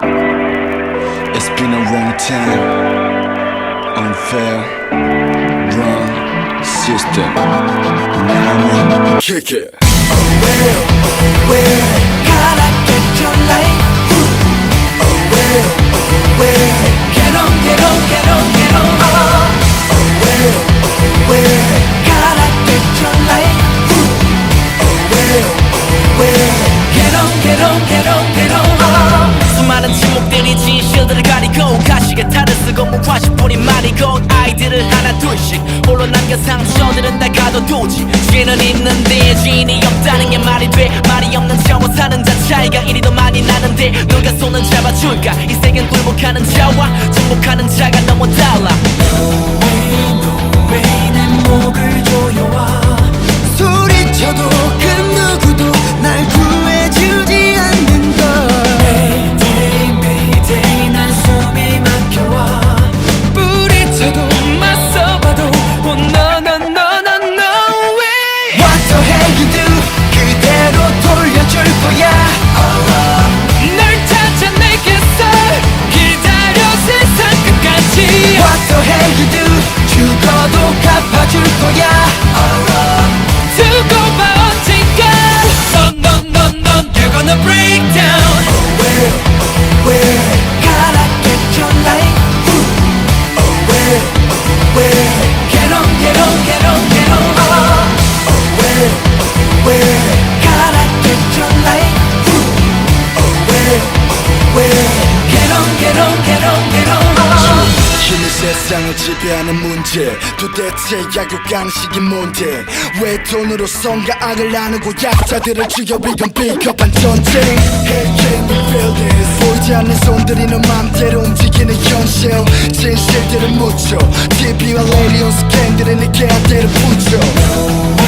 It's been a wrong time, unfair, wrong system. Now I'm in. kick it. Oh well, oh well, can I get your light? Ooh. Oh well, oh well, get on, get on, get on, get on. Oh, oh well, oh well, can I get your light? Ooh. Oh well, oh well, get on, get on, get on. 무화시 뿌린 말이고 아이들을 하나 둘씩 홀로 남겨 상처들은 다 가둬두지. 죄는 있는데 죄인이 없다는 게 말이 돼. 말이 없는 자와 사는 자 차이가 이리도 많이 나는데 누가 손을 잡아줄까? 이 세계는 굴복하는 자와 정복하는 자가 너무 달라 힘이 세상을 지배하는 문제. 도대체 약육강식이 뭔데? 왜 돈으로 성과 악을 나누고 약자들을 죽여 이건 비겁한 전쟁? Hey can you feel this. 보이지 않는 손들이 너 맘대로 움직이는 현실. 진실들을 묻혀. TV와 레디오 스캔들은 내 계한대를 붙여